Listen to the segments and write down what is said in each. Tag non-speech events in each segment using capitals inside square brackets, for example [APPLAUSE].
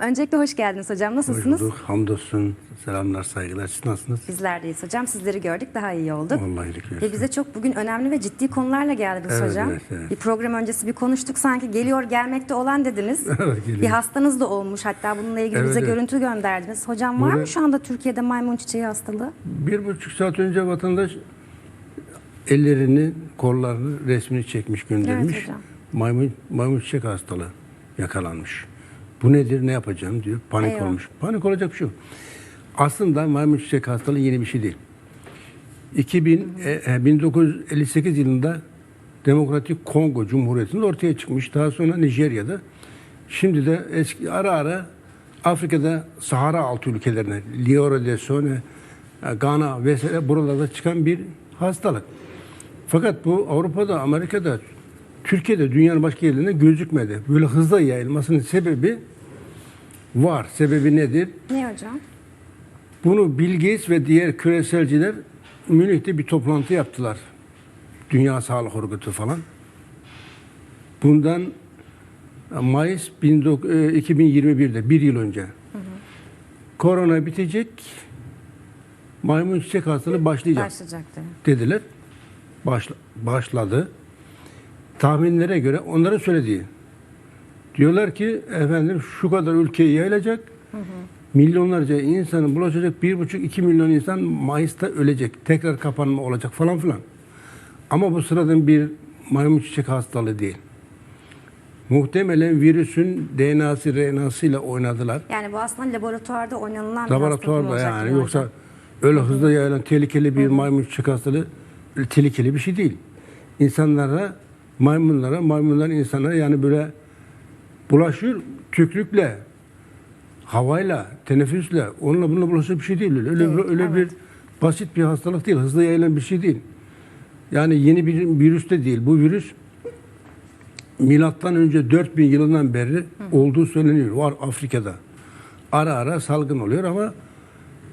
Öncelikle hoş geldiniz hocam. Hoş Nasılsınız? bulduk. Hamdolsun. Selamlar, saygılar. Siz nasılsınız? Bizler deyiz hocam. Sizleri gördük daha iyi olduk. Vallahi iyilik Ve versin. bize çok bugün önemli ve ciddi konularla geldiniz Evet, hocam. evet, evet. Bir program öncesi bir konuştuk sanki geliyor gelmekte olan dediniz. [LAUGHS] Evet, geliyor. bir hastanız da olmuş hatta bununla ilgili Evet, bize evet. görüntü gönderdiniz. Hocam var Burada- mı şu anda Türkiye'de maymun çiçeği hastalığı? Bir buçuk saat önce vatandaş ellerini, kollarını, resmini çekmiş, göndermiş. Evet hocam. maymun, maymun çiçek hastalığı yakalanmış. Bu nedir, ne yapacağım diyor. Panik Eyvah. olmuş. Panik olacak bir şey. Aslında maymun çiçek hastalığı yeni bir şey değil. 2000, e, e, 1958 yılında Demokratik Kongo Cumhuriyeti'nde ortaya çıkmış. Daha sonra Nijerya'da. Şimdi de eski ara ara Afrika'da Sahara altı ülkelerine, Liore de Sone, e, Gana vesaire buralarda çıkan bir hastalık. Fakat bu Avrupa'da, Amerika'da, Türkiye'de, dünyanın başka yerlerinde gözükmedi. Böyle hızla yayılmasının sebebi var. Sebebi nedir? Ne hocam? Bunu Bill Gates ve diğer küreselciler Münih'te bir toplantı yaptılar. Dünya Sağlık Örgütü falan. Bundan Mayıs 19 e, 2021'de bir yıl önce. Korona bitecek, maymun çiçek hastalığı başlayacak Başlayacaktı. dediler. Başla- başladı. Tahminlere göre onların söylediği. Diyorlar ki efendim şu kadar ülkeye yayılacak. Milyonlarca insanın bulaşacak. Bir buçuk iki milyon insan Mayıs'ta ölecek. Tekrar kapanma olacak falan filan. Ama bu sıradan bir maymun çiçek hastalığı değil. Muhtemelen virüsün DNA'sı, RNA'sıyla oynadılar. Yani bu aslında laboratuvarda oynanılan bir hastalık Laboratuvarda yani. Yoksa öyle hızlı yayılan tehlikeli bir maymun çiçek hastalığı tehlikeli bir şey değil. İnsanlara, maymunlara, maymunlar insanlara yani böyle bulaşır tükrükle, havayla, teneffüsle, onunla bununla bulaşır bir şey değil. Öyle, Değil, öyle evet. bir basit bir hastalık değil. Hızlı yayılan bir şey değil. Yani yeni bir virüs de değil. Bu virüs milattan önce 4000 yılından beri olduğu söyleniyor. Var Afrika'da. Ara ara salgın oluyor ama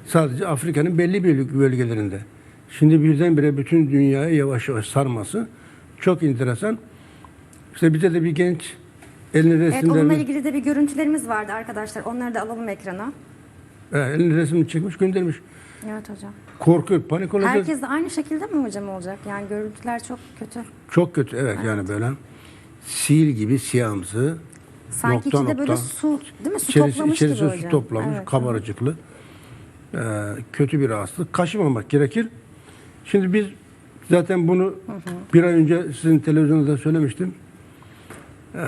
sadece Afrika'nın belli bir bölgelerinde. Şimdi birdenbire bütün dünyayı yavaş yavaş sarması çok enteresan. İşte bize de bir genç elini Evet onunla ilgili de bir görüntülerimiz vardı arkadaşlar. Onları da alalım ekrana. e, elini resmini çekmiş göndermiş. Evet hocam. Korkuyor, panik olacak. Herkes de aynı şekilde mi hocam olacak? Yani görüntüler çok kötü. Çok kötü evet, yani böyle sil gibi siyahımsı. Sanki nokta içinde böyle nokta. su değil mi? Su İçerisi, toplamış içerisi gibi su hocam. toplamış, Evet, kabarcıklı. Ee, kötü bir hastalık. Kaşımamak gerekir. Şimdi biz zaten bunu bir ay önce sizin televizyonda söylemiştim. Ee,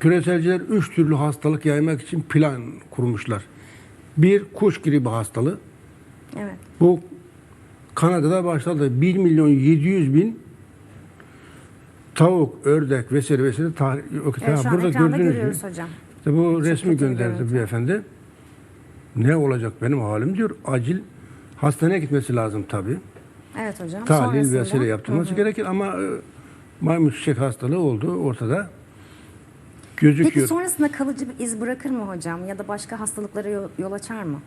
küreselciler üç türlü hastalık yaymak için plan kurmuşlar. Bir, kuş gribi hastalığı. Evet. Bu Kanada'da başladı. 1 milyon 700 bin tavuk, ördek vesaire vesaire tarih, Evet, ekranda gördüğünüz gibi. görüyoruz hocam. İşte bu resmi kötü bir gönderdi görüntü. beyefendi. Ne olacak benim halim diyor. Acil hastaneye gitmesi lazım tabii. Evet hocam. Tahlil Sonrasında- vesaire yaptırması Hı hı. gerekir ama e, maymun çiçek hastalığı oldu ortada. Peki Gözüküyor. sonrasında kalıcı bir iz bırakır mı hocam? Ya da başka hastalıklara yol, yol açar mı?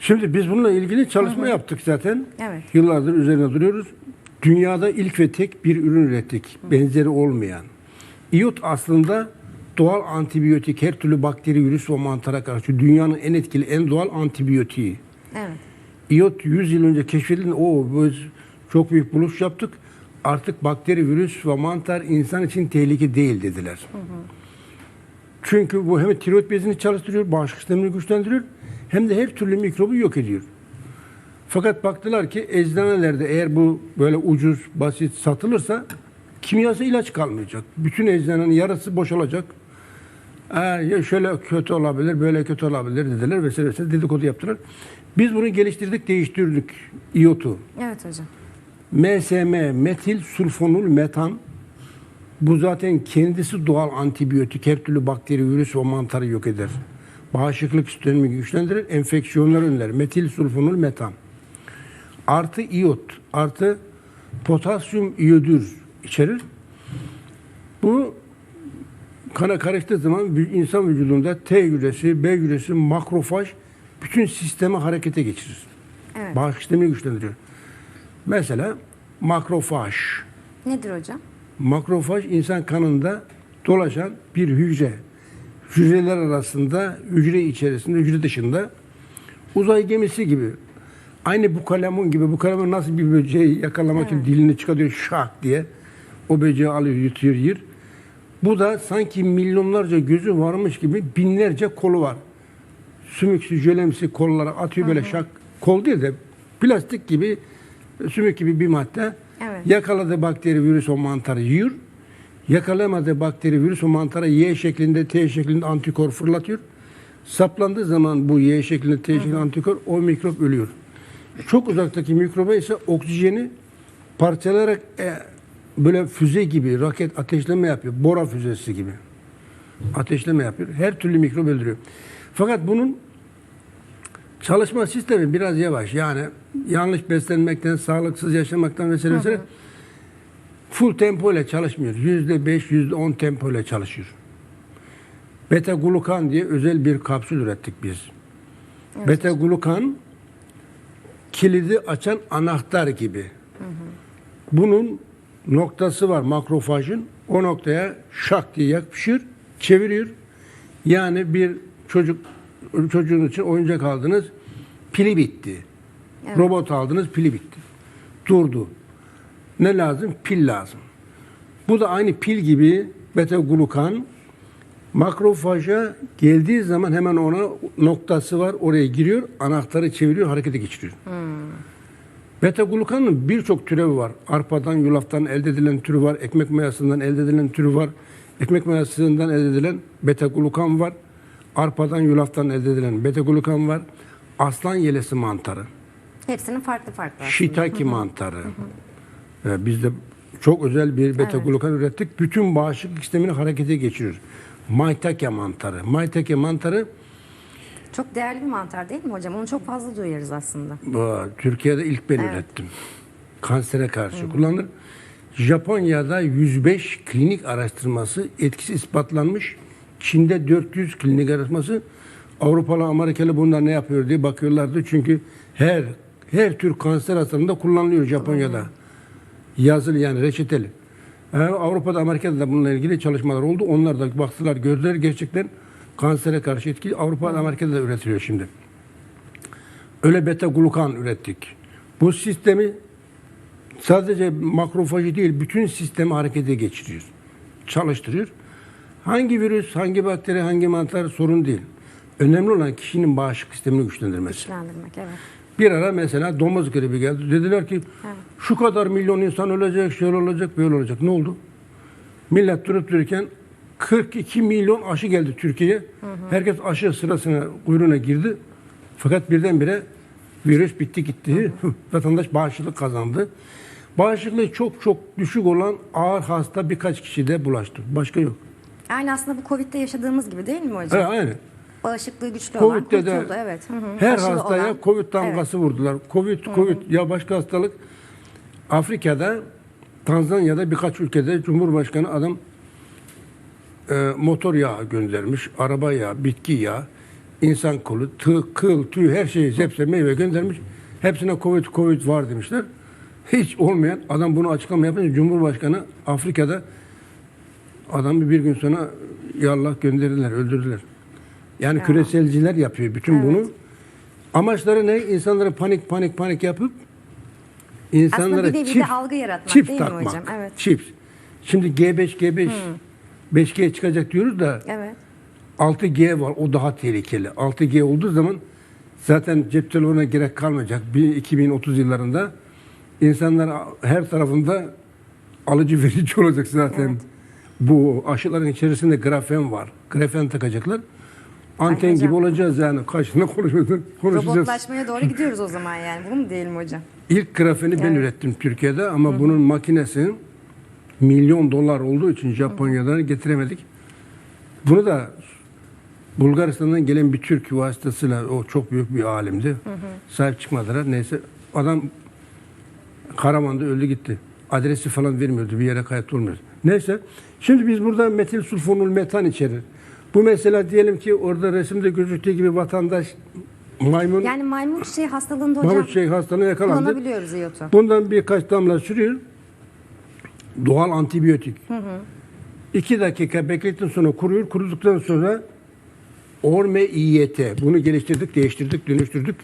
Şimdi biz bununla ilgili çalışma yaptık zaten. Evet. Yıllardır üzerine duruyoruz. Dünyada ilk ve tek bir ürün ürettik. Benzeri olmayan. İyot aslında doğal antibiyotik her türlü bakteri, virüs ve mantara karşı dünyanın en etkili, en doğal antibiyotiği. Evet. İyot 100 yıl önce keşfedildi. O biz çok büyük buluş yaptık. Artık bakteri, virüs ve mantar insan için tehlike değil dediler. Çünkü bu hem tiroid bezini çalıştırıyor, bağışıklık sistemini güçlendiriyor hem de her türlü mikrobu yok ediyor. Fakat baktılar ki eczanelerde eğer bu böyle ucuz, basit satılırsa kimyasal ilaç kalmayacak. Bütün eczanenin yarısı boşalacak. Ee, ya şöyle kötü olabilir, böyle kötü olabilir dediler vesaire vesaire dedikodu yaptılar. Biz bunu geliştirdik, değiştirdik iyotu. Evet hocam. MSM, metil sulfonul metan. Bu zaten kendisi doğal antibiyotik. Her türlü bakteri, virüs ve mantarı yok eder. Bağışıklık sistemini güçlendirir, enfeksiyonları önler. Metil sulfonul metan. Artı iyot, artı potasyum iyodür içerir. Bu kana karıştığı zaman insan vücudunda T hücresi, B hücresi, makrofaj bütün sistemi harekete geçirir. Evet. Bağışıklık sistemini güçlendiriyor. Mesela makrofaj. Nedir hocam? Makrofaj insan kanında dolaşan bir hücre. hücreler arasında, hücre içerisinde, hücre dışında uzay gemisi gibi. Aynı bu kalemun gibi. Bu kalemun nasıl bir böceği yakalamak için dilini çıkartıyor şak diye. O böceği alıyor, yutuyor, yer. Bu da sanki milyonlarca gözü varmış gibi binlerce kolu var. Sümüksü, jölemsi kollara atıyor böyle şak. Kol değil de plastik gibi, sümük gibi bir madde. Evet. Yakaladığı bakteri, virüs o mantarı yiyor. Yakalayamadığı bakteri, virüs o mantara Y şeklinde, T şeklinde antikor fırlatıyor. Saplandığı zaman bu Y şeklinde, T şeklinde antikor o mikrop ölüyor. Çok uzaktaki mikroba ise oksijeni parçalayarak e, böyle füze gibi raket ateşleme yapıyor. Bora füzesi gibi. Ateşleme yapıyor. Her türlü mikrop öldürüyor. Fakat bunun çalışma sistemi biraz yavaş. Yani yanlış beslenmekten, sağlıksız yaşamaktan vesaire vesaire full tempo ile çalışmıyor. Yüzde beş, yüzde on tempo ile çalışıyor. Beta glukan diye özel bir kapsül ürettik biz. Beta glukan kilidi açan anahtar gibi. Bunun noktası var makrofajın. O noktaya şak diye yapışır, çeviriyor. Yani bir çocuk çocuğun için oyuncak aldınız, pili bitti. Robot aldınız, pili bitti. Durdu. Ne lazım? Pil lazım. Bu da aynı pil gibi beta glukan makrofaja geldiği zaman hemen ona noktası var. Oraya giriyor, anahtarı çeviriyor, harekete geçiriyor. Beta glukanın birçok türevi var. Arpadan, yulaftan elde edilen türü var. Ekmek mayasından elde edilen türü var. Ekmek mayasından elde edilen beta glukan var. Arpadan, yulaftan elde edilen beta glukan var. Aslan yelesi mantarı. Hepsinin farklı farklı aslında. Shiitake mantarı. Ee, Biz de çok özel bir beta glukan ürettik. Bütün bağışıklık sistemini harekete geçiriyor. Maitake mantarı. Maitake mantarı Çok değerli bir mantar değil mi hocam? Onu çok fazla duyarız aslında. bu, Türkiye'de ilk ben Evet. ürettim. Kansere karşı kullanılır. Japonya'da 105 klinik araştırması etkisi ispatlanmış. Çin'de 400 klinik araştırması. Avrupalı, Amerikalı bunlar ne yapıyor diye bakıyorlardı. Çünkü her her tür kanser hastalığında kullanılıyor Japonya'da. Yazılı yani reçeteli. Ee, Avrupa'da, Amerika'da da bununla ilgili çalışmalar oldu. Onlar da baktılar, gördüler gerçekten kansere karşı etkili. Avrupa'da, Amerika'da da üretiliyor şimdi. Öyle beta glukan ürettik. Bu sistemi sadece makrofajı değil, bütün sistemi harekete geçiriyor. Çalıştırıyor. Hangi virüs, hangi bakteri, hangi mantar sorun değil. Önemli olan kişinin bağışıklık sistemini güçlendirmesi. Güçlendirmek evet. Bir ara mesela domuz gribi geldi. Dediler ki şu kadar milyon insan ölecek, şöyle olacak, böyle olacak. Ne oldu? Millet durup dururken 42 milyon aşı geldi Türkiye'ye. Herkes aşı sırasına, kuyruğuna girdi. Fakat birdenbire virüs bitti gitti. [LAUGHS] Vatandaş bağışıklık kazandı. Bağışıklığı çok çok düşük olan ağır hasta birkaç kişide bulaştı. Başka yok. Yani aslında bu Covid'de yaşadığımız gibi değil mi hocam? Evet, aynen. Bağışıklığı güçlü olan Covid'de de kurtuldu. Evet. Hı hı. her Aşılı hastaya olan- Covid damgası vurdular. Covid, Covid ya başka hastalık. Afrika'da, Tanzanya'da birkaç ülkede Cumhurbaşkanı adam e, motor yağı göndermiş, araba yağı, bitki yağı, insan kolu, tığ, kıl, tüy her şeyi hepsine meyve göndermiş. Hepsine Covid, Covid var demişler. Hiç olmayan adam bunu açıklama yapınca Cumhurbaşkanı Afrika'da adamı bir gün sonra yallah gönderdiler, öldürdüler. Yani Ya. küreselciler yapıyor bütün Evet. bunu. Amaçları ne? İnsanları panik panik panik yapıp insanlara Aslında bir de çift, algı yaratmak çift değil mi takmak. hocam? Evet. Çift. Şimdi G5 G5 5G çıkacak diyoruz da Evet. 6G var o daha tehlikeli. 6G olduğu zaman zaten cep telefonuna gerek kalmayacak. Bir 2030 yıllarında insanlar her tarafında alıcı [LAUGHS] verici olacak zaten. Bu aşıların içerisinde grafen var. Grafen takacaklar. Anten Ay gibi olacağız yani. Karşında konuşacağız. konuşacağız. Robotlaşmaya doğru gidiyoruz o zaman yani. Bunu mu diyelim hocam? İlk grafeni ben Evet. ürettim Türkiye'de ama bunun makinesi milyon dolar olduğu için Japonya'dan getiremedik. Bunu da Bulgaristan'dan gelen bir Türk vasıtasıyla o çok büyük bir alimdi. Sahip çıkmadılar. Neyse adam Karaman'da öldü gitti. Adresi falan vermiyordu. Bir yere kayıtlı olmuyor. Neyse. Şimdi biz burada metil sulfonul metan içerir. Bu mesela diyelim ki orada resimde gözüktüğü gibi vatandaş maymun Yani maymun çiçeği hastalığında hocam Mahmut Şeyh hastalığı yakalandı. kullanabiliyoruz iyotu. Bundan birkaç damla sürüyor. Doğal antibiyotik. İki dakika bekledikten sonra kuruyor. Kuruduktan sonra Orme İYT. Bunu geliştirdik, değiştirdik, dönüştürdük.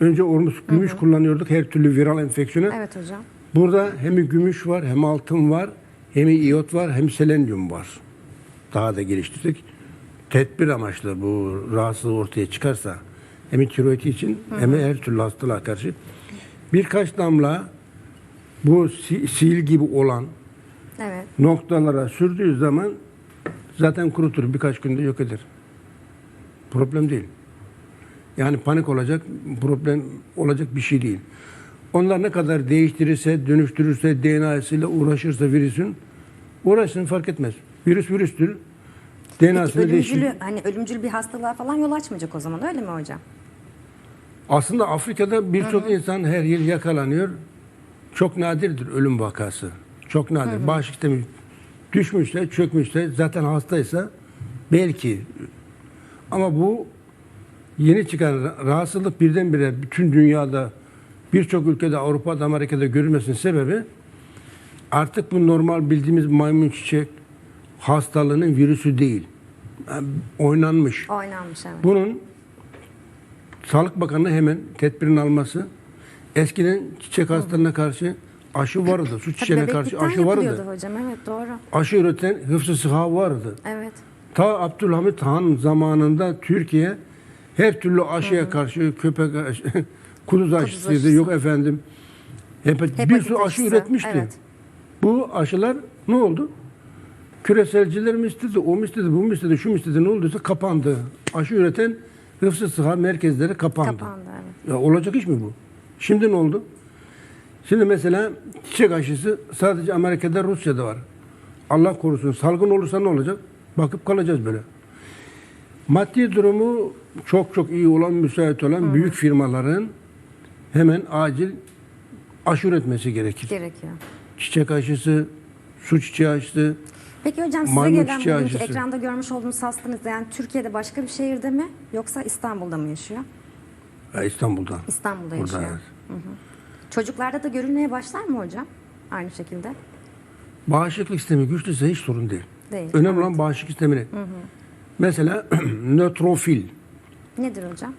Önce ormus gümüş kullanıyorduk her türlü viral enfeksiyona. Evet hocam. Burada hem gümüş var, hem altın var, hem iyot var, hem selenyum var. Daha da geliştirdik. Tedbir amaçlı bu rahatsızlık ortaya çıkarsa hem tiroid için hem her türlü hastalığa karşı birkaç damla bu si- sil gibi olan Evet. noktalara sürdüğü zaman zaten kurutur. Birkaç günde yok eder. Problem değil. Yani panik olacak, problem olacak bir şey değil. Onlar ne kadar değiştirirse, dönüştürürse, DNA'sıyla uğraşırsa virüsün, uğraşsın fark etmez. Virüs virüstür. Peki DNA'sını değiştir. ölümcül, hani ölümcül bir hastalığa falan yol açmayacak o zaman öyle mi hocam? Aslında Afrika'da birçok insan her yıl yakalanıyor. Çok nadirdir ölüm vakası. Çok nadir. Bağışıklık sistemi düşmüşse, çökmüşse, zaten hastaysa belki. Ama bu yeni çıkan ra- rahatsızlık birdenbire bütün dünyada birçok ülkede, Avrupa'da, Amerika'da görülmesinin sebebi artık bu normal bildiğimiz maymun çiçek hastalığının virüsü değil. Yani oynanmış. Oynanmış evet. Bunun Sağlık Bakanlığı hemen tedbirini alması. Eskiden çiçek hastalığına karşı aşı vardı. Su çiçeğine karşı aşı vardı. hocam evet doğru. Aşı üreten hıfzı sıha vardı. Evet. Ta Abdülhamit Han zamanında Türkiye her türlü aşıya karşı köpek [LAUGHS] aşı, kuduz aşısıydı. aşısı. Yok efendim. Hepatit, bir Hepatit sürü aşı aşısı, üretmişti. evet. Bu aşılar ne oldu? Küreselciler mi istedi, o mu istedi, bu mu istedi, şu mu istedi, ne olduysa kapandı. Aşı üreten hıfzı sıha merkezleri kapandı. Kapandı evet. Ya olacak iş mi bu? Şimdi ne oldu? Şimdi mesela çiçek aşısı sadece Amerika'da, Rusya'da var. Allah korusun salgın olursa ne olacak? Bakıp kalacağız böyle. Maddi durumu çok çok iyi olan, müsait olan büyük firmaların hemen acil aşı üretmesi gerekir. Gerekiyor. Çiçek aşısı, su çiçeği aşısı, Peki hocam size Maymun gelen çiçeği bugünkü aşısı. ekranda görmüş olduğunuz hastanız yani Türkiye'de başka bir şehirde mi yoksa İstanbul'da mı yaşıyor? ya İstanbul'da. İstanbul'da Burada yaşıyor. evet. Çocuklarda da görülmeye başlar mı hocam? Aynı şekilde. Bağışıklık sistemi güçlüyse hiç sorun değil. Değil, Önemli olan bağışıklık sistemini. Mesela [CLEARS THROAT] nötrofil, Nedir hocam?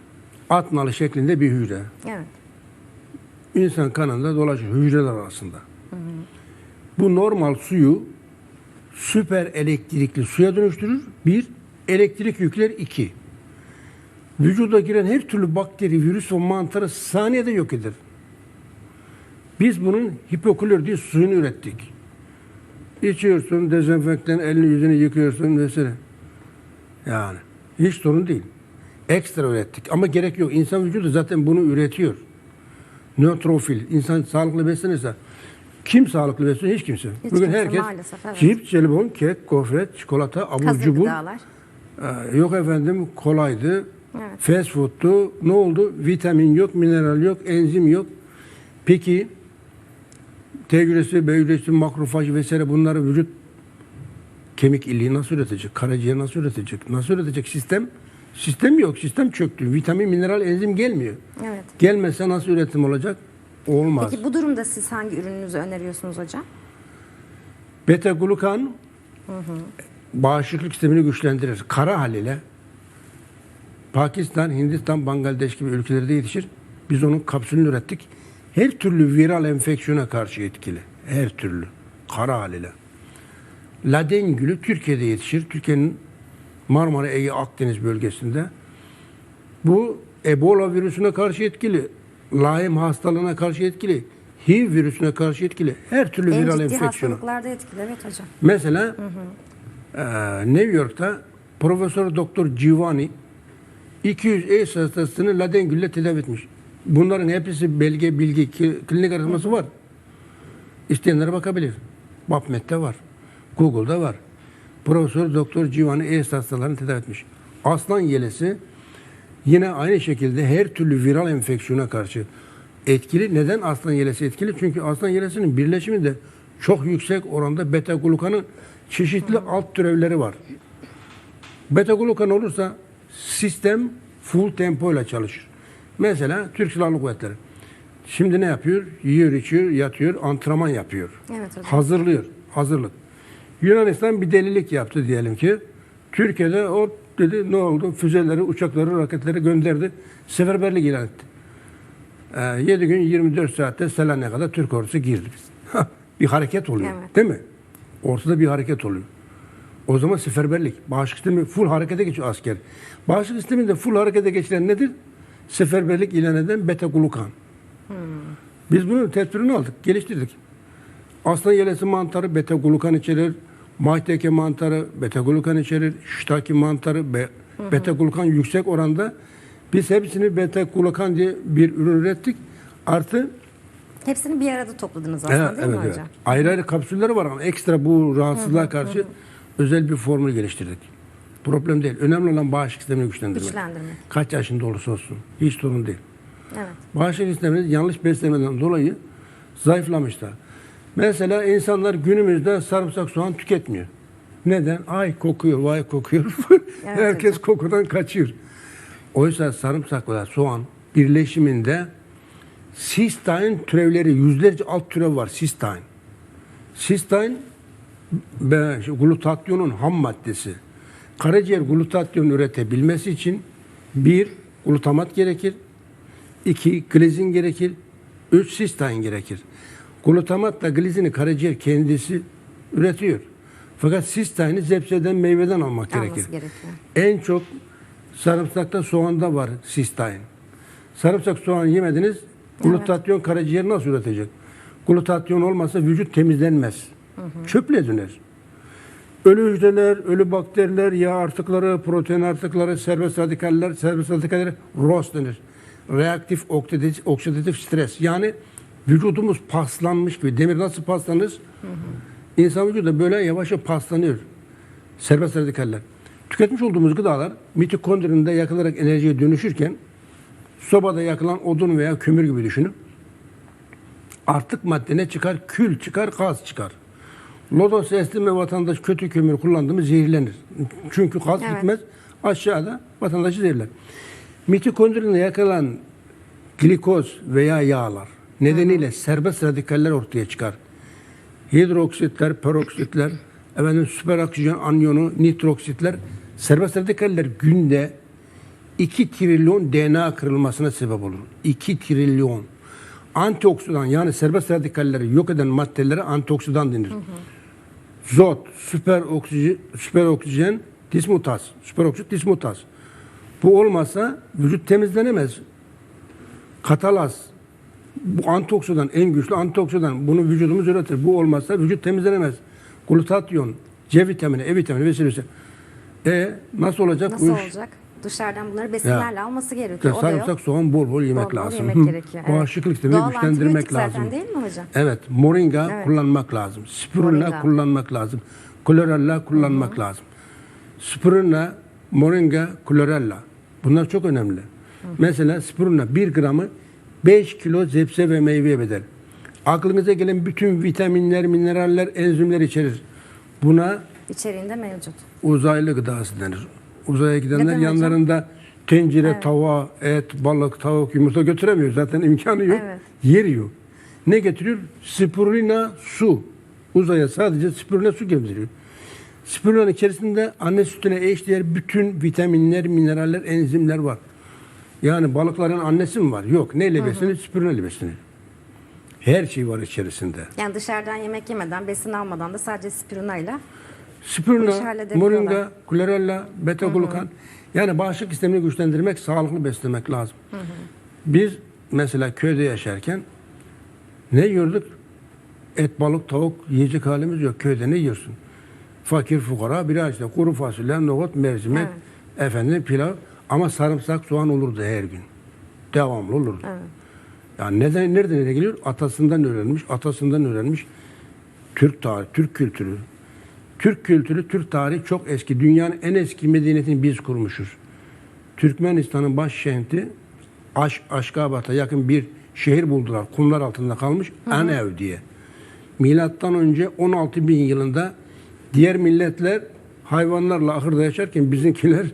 at nalı şeklinde bir hücre. Evet. İnsan kanında dolaşır hücreler arasında. Bu normal suyu süper elektrikli suya dönüştürür. Bir, elektrik yükler iki. Vücuda giren her türlü bakteri, virüs ve mantarı saniyede yok eder. Biz bunun hipoklor diye suyunu ürettik. İçiyorsun, dezenfektan, elini yüzünü yıkıyorsun vesaire. Yani hiç sorun değil. Ekstra ürettik ama gerek yok. İnsan vücudu zaten bunu üretiyor. Nötrofil. İnsan sağlıklı beslenirse kim sağlıklı besleniyor? Hiç kimse. Hiç Bugün kimse herkes maalesef, evet. cips, jelibon, kek, gofret, çikolata, abur cubur. Ee, yok efendim kolaydı. Evet. Fast food'tu. Ne oldu? Vitamin yok, mineral yok, enzim yok. Peki T hücresi, B hücresi, makrofaj vesaire bunları vücut kemik iliği nasıl üretecek? Karaciğer nasıl üretecek? Nasıl üretecek? Sistem sistem yok. Sistem çöktü. Vitamin, mineral, enzim gelmiyor. Evet. Gelmezse nasıl üretim olacak? Olmaz. Peki bu durumda siz hangi ürününüzü öneriyorsunuz hocam? Beta glukan bağışıklık sistemini güçlendirir. Kara haliyle Pakistan, Hindistan, Bangladeş gibi ülkelerde yetişir. Biz onun kapsülünü ürettik. Her türlü viral enfeksiyona karşı etkili. Her türlü. Kara haliyle. Laden gülü Türkiye'de yetişir. Türkiye'nin Marmara, Ege, Akdeniz bölgesinde. Bu Ebola virüsüne karşı etkili. Lyme hastalığına karşı etkili. HIV virüsüne karşı etkili. Her türlü En viral ciddi enfeksiyona. hastalıklarda etkili evet hocam. Mesela eee, New York'ta Profesör Doktor Giovanni 200 AIDS hastasını ladengülle tedavi etmiş. Bunların hepsi belge, bilgi, klinik araştırması var. İsteyenlere bakabilir. PubMed'de var. Google'da var. Profesör Doktor Giovanni AIDS hastalarını tedavi etmiş. Aslan yelesi yine aynı şekilde her türlü viral enfeksiyona karşı etkili. Neden aslan yelesi etkili? Çünkü aslan yelesinin birleşiminde çok yüksek oranda beta glukanın çeşitli alt türevleri var. Beta glukan olursa sistem full tempo ile çalışır. Mesela Türk Silahlı Kuvvetleri. Şimdi ne yapıyor? Yiyor, içiyor, yatıyor, antrenman yapıyor. Evet hocam. Hazırlıyor. Hazırlık. Yunanistan bir delilik yaptı diyelim ki. Türkiye'de o dedi ne oldu? Füzeleri, uçakları, roketleri gönderdi. Seferberlik ilan etti. Ee, 7 gün 24 saatte Selanik'e kadar Türk ordusu girdi. [LAUGHS] bir hareket oluyor. Evet. Değil mi? Ortada bir hareket oluyor. O zaman seferberlik. Bağışıklık sistemi full harekete geçiyor asker. Bağışıklık sisteminde full harekete geçiren nedir? Seferberlik ilan eden beta glukan. Biz bunun tedbirini aldık, geliştirdik. Aslan yelesi mantarı beta glukan içerir. Mayteke mantarı beta glukan içerir. Şitaki mantarı be, beta glukan yüksek oranda. Biz hepsini beta glukan diye bir ürün ürettik. Artı Hepsini bir arada topladınız aslında Evet, değil evet, mi evet. hocam? Ayrı ayrı kapsülleri var ama ekstra bu rahatsızlığa karşı özel bir formül geliştirdik. Problem değil. Önemli olan bağışıklık sistemini güçlendirmek. Güçlendirmek. Kaç yaşında olursa olsun. Hiç sorun değil. Evet. Bağışıklık sistemimiz yanlış beslemeden dolayı zayıflamışlar. Mesela insanlar günümüzde sarımsak soğan tüketmiyor. Neden? Ay kokuyor, vay kokuyor. [LAUGHS] Herkes kokudan kaçıyor. Oysa sarımsakla soğan birleşiminde sistein türevleri, yüzlerce alt türev var ve şu glutatyonun ham maddesi. Karaciğer glutatyon üretebilmesi için bir glutamat gerekir, iki glizin gerekir, üç sistein gerekir. Glutamatla glizini karaciğer kendisi üretiyor. Fakat sisteini zepseden meyveden almak Alması gerekir. gerekiyor. En çok sarımsakta soğanda var sistein. Sarımsak soğan yemediniz, glutatyon karaciğer nasıl üretecek? Glutatyon olmasa vücut temizlenmez. Çöple döner. Ölü hücreler, ölü bakteriler, yağ artıkları, protein artıkları, serbest radikaller, serbest radikaller ROS denir. Reaktif oksidatif, oksidatif stres. Yani vücudumuz paslanmış gibi. Demir nasıl paslanır? İnsan vücudu da böyle yavaş yavaş paslanıyor. Serbest radikaller. Tüketmiş olduğumuz gıdalar mitokondrinde yakılarak enerjiye dönüşürken sobada yakılan odun veya kömür gibi düşünün. Artık madde ne çıkar? Kül çıkar, gaz çıkar. Lodos estim ve vatandaş kötü kömür kullandığımı zehirlenir. Çünkü gaz Evet. gitmez. Aşağıda vatandaşı zehirler. Mitokondrinde yakılan glikoz veya yağlar nedeniyle serbest radikaller ortaya çıkar. Hidroksitler, peroksitler, efendim süper oksijen anyonu, nitroksitler, serbest radikaller günde 2 trilyon DNA kırılmasına sebep olur. 2 trilyon. Antioksidan yani serbest radikalleri yok eden maddelere antioksidan denir. Zot, süper oksijen, süper oksijen dismutaz, süper oksit dismutaz. Bu olmasa vücut temizlenemez. Katalas, bu antioksidan en güçlü antioksidan. Bunu vücudumuz üretir. Bu olmazsa vücut temizlenemez. Glutatyon, C vitamini, E vitamini vesairesi. E nasıl olacak Nasıl bu iş? olacak? Dışarıdan bunları besinlerle alması gerekiyor. Yok. sarımsak, soğan bol bol yemek Bol bol lazım. yemek Hı. gerekiyor, evet. [LAUGHS] Bağışıklık sistemini Doğal güçlendirmek antibiyotik zaten lazım. değil mi hocam? Evet, moringa Evet. kullanmak lazım. Spirulina Moringa. kullanmak lazım. Chlorella kullanmak lazım. Spirulina, moringa, chlorella. Bunlar çok önemli. Mesela spirulina 1 gramı 5 kilo zepse ve meyveye bedel. Aklınıza gelen bütün vitaminler, mineraller, enzimler içerir. Buna İçeriğinde mevcut. uzaylı gıdası denir. Uzaya gidenler Neden hocam? yanlarında tencere, tava, et, balık, tavuk, yumurta götüremiyor. Zaten imkanı yok. Evet. Yeriyor. Ne getiriyor? Spirulina su. Uzaya sadece spirulina su getiriyor. Spirulina'nın içerisinde anne sütüne eşdeğer bütün vitaminler, mineraller, enzimler var. Yani balıkların annesi mi var? Yok. Neyle beslenir? Spirulina beslenir. Her şey var içerisinde. Yani dışarıdan yemek yemeden, besin almadan da sadece Spirulina, halledebiliyorlar. moringa, chlorella, beta glukan. Yani bağışıklık sistemini güçlendirmek, sağlıklı beslemek lazım. Biz mesela köyde yaşarken ne yiyorduk? Et, balık, tavuk yiyecek halimiz yok. Köyde ne yiyorsun? Fakir fukara bir işte kuru fasulye, nohut, mercimek, efendim pilav ama sarımsak, soğan olurdu her gün. Devamlı olurdu. Yani neden nereden nereye geliyor? Atasından öğrenmiş, atasından öğrenmiş. Türk tarihi, Türk kültürü. Türk kültürü, Türk tarihi çok eski. Dünyanın en eski medeniyetini biz kurmuşuz. Türkmenistan'ın başkenti Aş, Aşkabat'a yakın bir şehir buldular. Kumlar altında kalmış. Anev diye. Milattan önce 16 bin yılında diğer milletler hayvanlarla ahırda yaşarken bizimkiler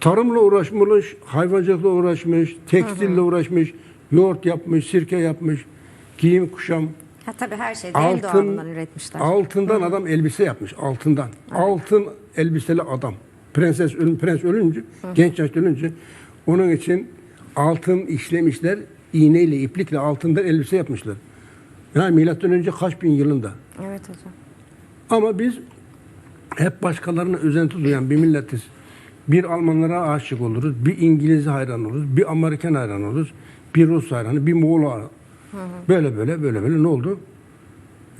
tarımla uğraşmış, hayvancılıkla uğraşmış, tekstille uğraşmış, yoğurt yapmış, sirke yapmış, giyim kuşam, Ha tabii her şeyi de el doğalından üretmişler. altından adam elbise yapmış altından altın elbiseli adam Prenses ölüm, prens ölünce, genç yaşta ölünce onun için altın işlemişler. iğneyle, iplikle altından elbise yapmışlar. Yani milattan önce kaç bin yılında. Evet hocam. Ama biz hep başkalarına özenti duyan bir milletiz. Bir Almanlara aşık oluruz, bir İngiliz'e hayran oluruz, bir Amerikan hayran oluruz, bir Rus hayranı, bir Moğol hayranı. Böyle böyle böyle böyle ne oldu?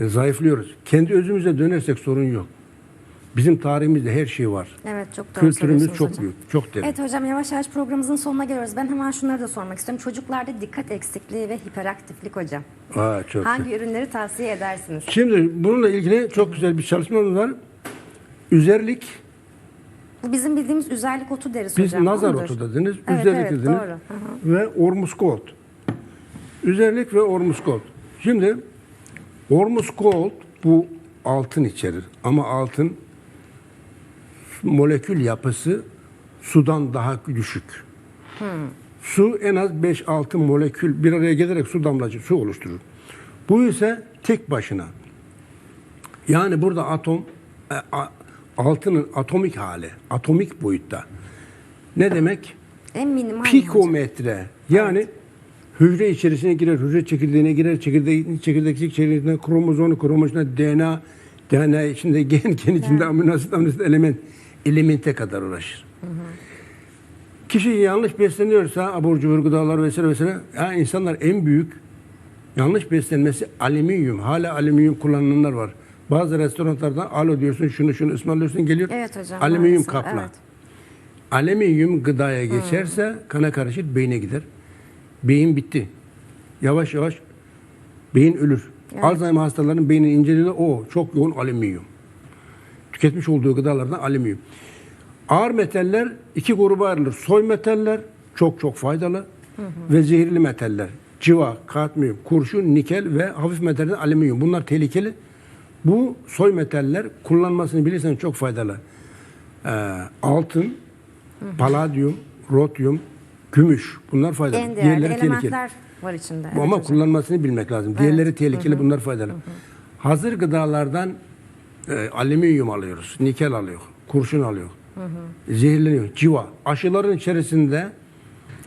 E, zayıflıyoruz. Kendi özümüze dönersek sorun yok. Bizim tarihimizde her şey var. Evet çok doğru Kültürümüz çok hocam. büyük, çok derin. Evet hocam yavaş yavaş programımızın sonuna geliyoruz. Ben hemen şunları da sormak istiyorum. Çocuklarda dikkat eksikliği ve hiperaktiflik hocam. Aa, çok Hangi güzel. ürünleri tavsiye edersiniz? Şimdi bununla ilgili çok güzel bir çalışmamız var. Üzerlik, Bu bizim bildiğimiz üzerlik otu deriz biz hocam. nazar otu dediniz, Evet, üzerlik evet, dediniz doğru. Ve ormuskot. Üzerlik ve ormuskot. Şimdi ormuskot bu altın içerir ama altın molekül yapısı sudan daha düşük. Su en az 5-6 molekül bir araya gelerek su damlacık su oluşturur. Bu ise tek başına. Yani burada atom e, a- altının atomik hali, atomik boyutta. Ne demek? En minimal hocam? Pikometre. Yani hücre içerisine girer, hücre çekirdeğine girer, çekirdek, çekirdek çekirdeğine kromozonu, kromozona DNA, DNA içinde [LAUGHS] gen, gen içinde amino asit, amino asit element, elemente kadar uğraşır. Kişi yanlış besleniyorsa abur cubur gıdalar vesaire vesaire ya insanlar en büyük yanlış beslenmesi alüminyum. Hala alüminyum kullananlar var. Bazı restoranlardan alo diyorsun şunu şunu ısmarlıyorsun geliyor. Evet hocam, Alüminyum maalesef, kapla. evet. Alüminyum gıdaya geçerse kana karışır beyne gider. Beyin bitti. Yavaş yavaş beyin ölür. Alzheimer hastalarının beynini incelediğinde o çok yoğun alüminyum. Tüketmiş olduğu gıdalardan alüminyum. Ağır metaller iki gruba ayrılır. Soy metaller çok çok faydalı ve zehirli metaller. Civa, kadmiyum, kurşun, nikel ve hafif metaller alüminyum. Bunlar tehlikeli. Bu soy metaller kullanmasını bilirsen çok faydalı. Ee, altın, paladyum, rotyum, gümüş bunlar faydalı. En değerli Diğerleri tehlikeli. elementler var içinde. Evet Ama hocam. kullanmasını bilmek lazım. Diğerleri tehlikeli, bunlar faydalı. Hazır gıdalardan e, alüminyum alıyoruz, nikel alıyor, kurşun alıyor. Zehirleniyor. Civa. Aşıların içerisinde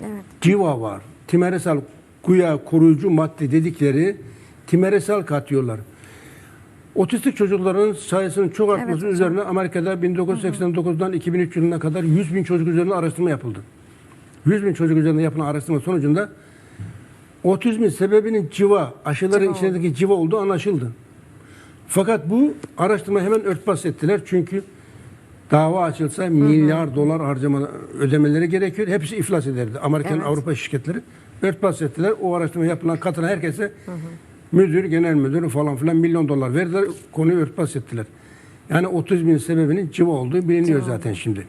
Evet. civa var. Timeresal kuya koruyucu madde dedikleri timeresal katıyorlar. Otistik çocukların sayısının çok artması hocam. üzerine Amerika'da 1989'dan 2003 yılına kadar 100 bin çocuk üzerinde araştırma yapıldı. 100 bin çocuk üzerinde yapılan araştırma sonucunda otizmin sebebinin civa, aşıların Civa içindeki civa olduğu anlaşıldı. Fakat bu araştırma hemen örtbas ettiler çünkü dava açılsa milyar dolar harcama ödemeleri gerekiyor. Hepsi iflas ederdi. Amerikan, Evet. Avrupa şirketleri örtbas ettiler. O araştırma yapılan katılan herkese müdür, genel müdür falan filan milyon dolar verdiler. Konuyu örtbas ettiler. Yani otizmin sebebinin civa olduğu biliniyor Civa zaten şimdi.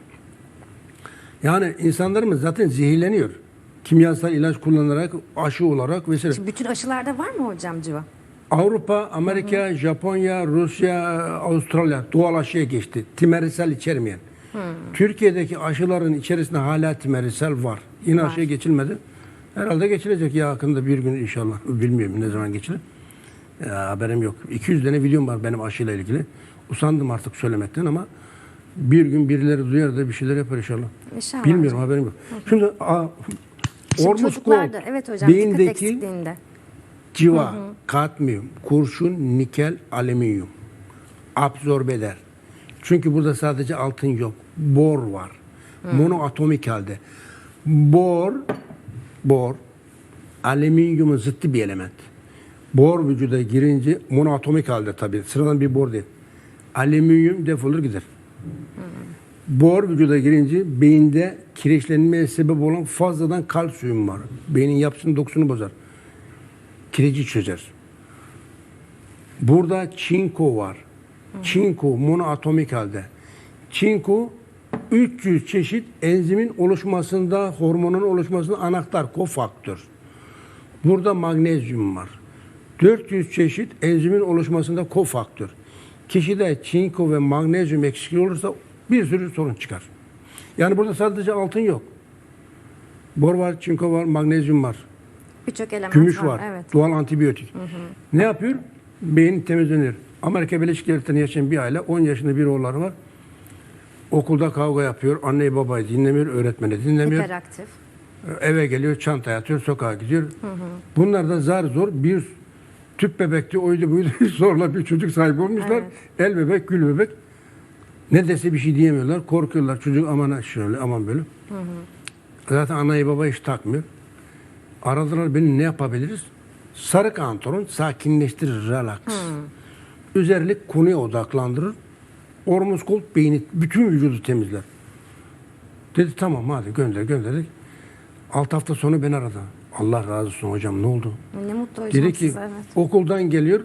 Yani insanlarımız zaten zehirleniyor. Kimyasal ilaç kullanarak, aşı olarak vesaire. Şimdi bütün aşılarda var mı hocam civa? Avrupa, Amerika, Japonya, Rusya, Avustralya doğal aşıya geçti. Timerisal içermeyen. Türkiye'deki aşıların içerisinde hala timerisal var. Yine Var. aşıya geçilmedi. Herhalde geçilecek yakında bir gün inşallah. Bilmiyorum ne zaman geçilir. Ya, haberim yok. 200 tane videom var benim aşıyla ilgili. Usandım artık söylemekten ama bir gün birileri duyar da bir şeyler yapar inşallah. İnşallah Bilmiyorum haberim yok. Şimdi a, Şimdi Ormus Gold, evet hocam beyindeki civa, kadmiyum, kurşun, nikel, alüminyum absorbe eder. Çünkü burada sadece altın yok. Bor var. Monoatomik halde. Bor, bor, alüminyumun zıttı bir element. Bor vücuda girince monoatomik halde tabii. Sıradan bir bor değil. Alüminyum defolur gider. Bor vücuda girince beyinde kireçlenmeye sebep olan fazladan kalsiyum var. Beynin yapısını, dokusunu bozar. Kireci çözer. Burada çinko var. Çinko monoatomik halde. Çinko 300 çeşit enzimin oluşmasında, hormonun oluşmasında anahtar, kofaktör. Burada magnezyum var. 400 çeşit enzimin oluşmasında kofaktör. Kişide çinko ve magnezyum eksikliği olursa bir sürü sorun çıkar. Yani burada sadece altın yok. Bor var, çinko var, magnezyum var. Birçok element Gümüş var. Evet. Doğal antibiyotik. Ne yapıyor? Beyin temizlenir. Amerika Birleşik Devletleri'nde yaşayan bir aile 10 yaşında bir oğulları var. Okulda kavga yapıyor. Anneyi babayı dinlemiyor. Öğretmeni dinlemiyor. Hiperaktif. Eve geliyor, çantaya atıyor, sokağa gidiyor. Bunlar da zar zor bir tüp bebekti, oydu buydu. [LAUGHS] Zorla bir çocuk sahibi olmuşlar. El bebek, gül bebek. Ne dese bir şey diyemiyorlar. Korkuyorlar. Çocuk aman şöyle, aman böyle. Zaten anayı baba hiç takmıyor. Aradılar beni ne yapabiliriz? Sarı kantoron sakinleştirir, relax. Üzerlik konuya odaklandırır. Ormuz kol beyni, bütün vücudu temizler. Dedi tamam hadi gönder gönderdik. 6 hafta sonra beni aradı. Allah razı olsun hocam ne oldu? Ne mutlu hocam Dedi ki size, evet. okuldan geliyor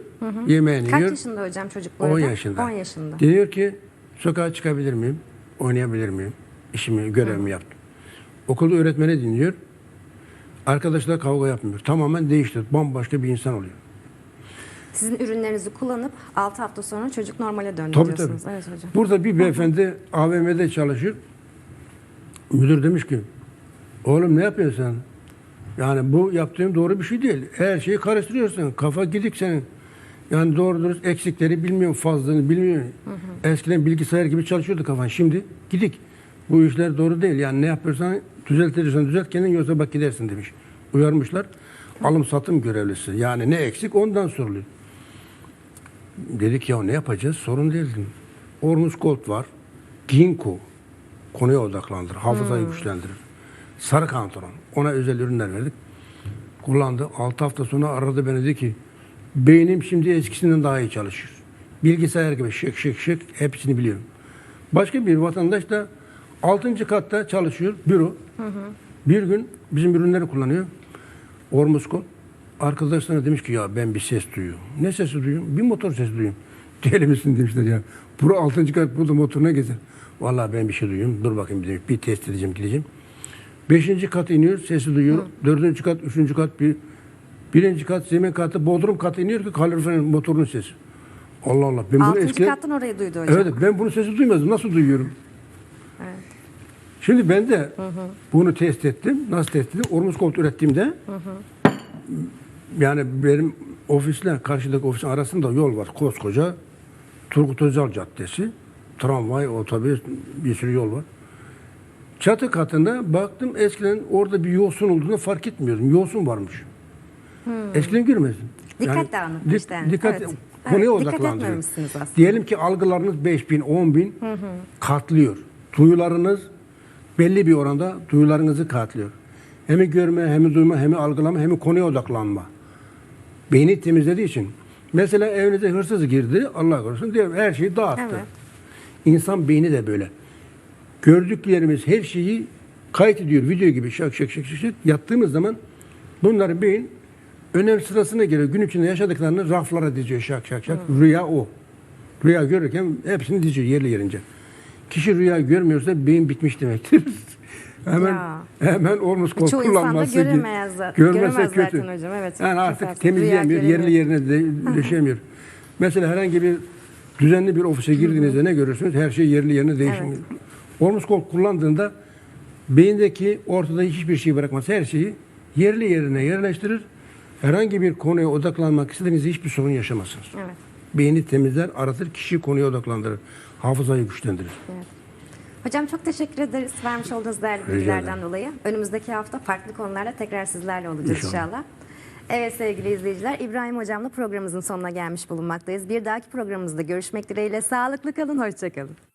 yemeğini Kaç yiyor. yaşında hocam çocuk bu arada? 10 yaşında. 10 yaşında. Diyor ki sokağa çıkabilir miyim? Oynayabilir miyim? İşimi, görevimi yaptım. Okulda öğretmeni dinliyor. Arkadaşlar kavga yapmıyor. Tamamen değişti. Bambaşka bir insan oluyor. Sizin ürünlerinizi kullanıp 6 hafta sonra çocuk normale döndü Tabii tabii. diyorsunuz. Evet hocam. Burada bir beyefendi AVM'de çalışır. Müdür demiş ki oğlum ne yapıyorsun sen? Yani bu yaptığın doğru bir şey değil. Her şeyi karıştırıyorsun. Kafa gidik senin. Yani doğru dürüst eksikleri bilmiyorsun, fazlını bilmiyorsun. Eskiden bilgisayar gibi çalışıyordu kafan. Şimdi gidik. Bu işler doğru değil. Yani ne yapıyorsan düzeltirsen düzelt kendin yoksa bak gidersin demiş. Uyarmışlar. Alım satım görevlisi. Yani ne eksik ondan soruluyor. Dedik ya ne yapacağız? Sorun değil. Ormus Gold var. Ginkgo. Konuya odaklandırır. Hafızayı güçlendirir. Sarı kantaron. Ona özel ürünler verdik. Kullandı. 6 hafta sonra aradı beni dedi ki beynim şimdi eskisinden daha iyi çalışıyor. Bilgisayar gibi şık şık şık hepsini biliyorum. Başka bir vatandaş da 6. katta çalışıyor. Büro. Bir gün bizim ürünleri kullanıyor. Ormuskol. Arkadaşlarına demiş ki ya ben bir ses duyuyorum. Ne sesi duyuyorum? Bir motor sesi duyuyorum. [LAUGHS] Deli misin demişler ya. Bura altıncı kat burada motoruna gezer. Vallahi ben bir şey duyuyorum. Dur bakayım demiş. Bir test edeceğim gideceğim. Beşinci kat iniyor sesi duyuyor. Dördüncü kat, üçüncü kat bir birinci kat, zemin katı, bodrum katı iniyor ki kaloriferin motorunun sesi. Allah Allah. Ben bunu 6. eskiden... kattan orayı duydu hocam. Evet ben bunu sesi duymazdım. Nasıl duyuyorum? Şimdi ben de bunu test ettim. Nasıl test ettim? Ormus kolt ürettiğimde yani benim ofisle karşıdaki ofisin arasında yol var. Koskoca Turgut Özal Caddesi. Tramvay, otobüs bir sürü yol var. Çatı katında baktım eskiden orada bir yosun olduğunu fark etmiyordum. Yosun varmış. Eskiden görmezdim. Dikkat dağınıkmış dik- yani. Dikkat, Evet. konuya Evet, odaklandırıyor. Diyelim ki algılarınız 5000, 10000 katlıyor. Duyularınız belli bir oranda duyularınızı katlıyor. Hem görme, hem duyma, hem algılama, hem konuya odaklanma. Beyni temizlediği için. Mesela evinize hırsız girdi, Allah korusun diye her şeyi dağıttı. Evet. İnsan beyni de böyle. Gördüklerimiz her şeyi kayıt ediyor video gibi şak şak şak şak. Yattığımız zaman bunların beyin önem sırasına göre gün içinde yaşadıklarını raflara diziyor şak şak şak. Rüya o. Rüya görürken hepsini diziyor yerli yerince. Kişi rüya görmüyorsa beyin bitmiş demektir. [LAUGHS] hemen Ya. hemen ormus kol Çoğu kullanması. göremez zaten. Göremez kötü. zaten hocam, evet. Yani artık haklısın. temizleyemiyor, yerli yerine de, düşemiyor. [LAUGHS] Mesela herhangi bir düzenli bir ofise girdiğinizde ne görürsünüz? Her şey yerli yerine değişmiyor. Ormus kol kullandığında beyindeki ortada hiçbir şey bırakmaz. Her şeyi yerli yerine yerleştirir. Herhangi bir konuya odaklanmak istediğinizde hiçbir sorun yaşamazsınız. Evet. Beyni temizler, aratır, kişiyi konuya odaklandırır. Hafızayı güçlendirir. Hocam çok teşekkür ederiz vermiş olduğunuz değerli bilgilerden dolayı. Önümüzdeki hafta farklı konularla tekrar sizlerle olacağız İnşallah. inşallah. Evet sevgili izleyiciler İbrahim Hocam'la programımızın sonuna gelmiş bulunmaktayız. Bir dahaki programımızda görüşmek dileğiyle sağlıklı kalın, hoşçakalın.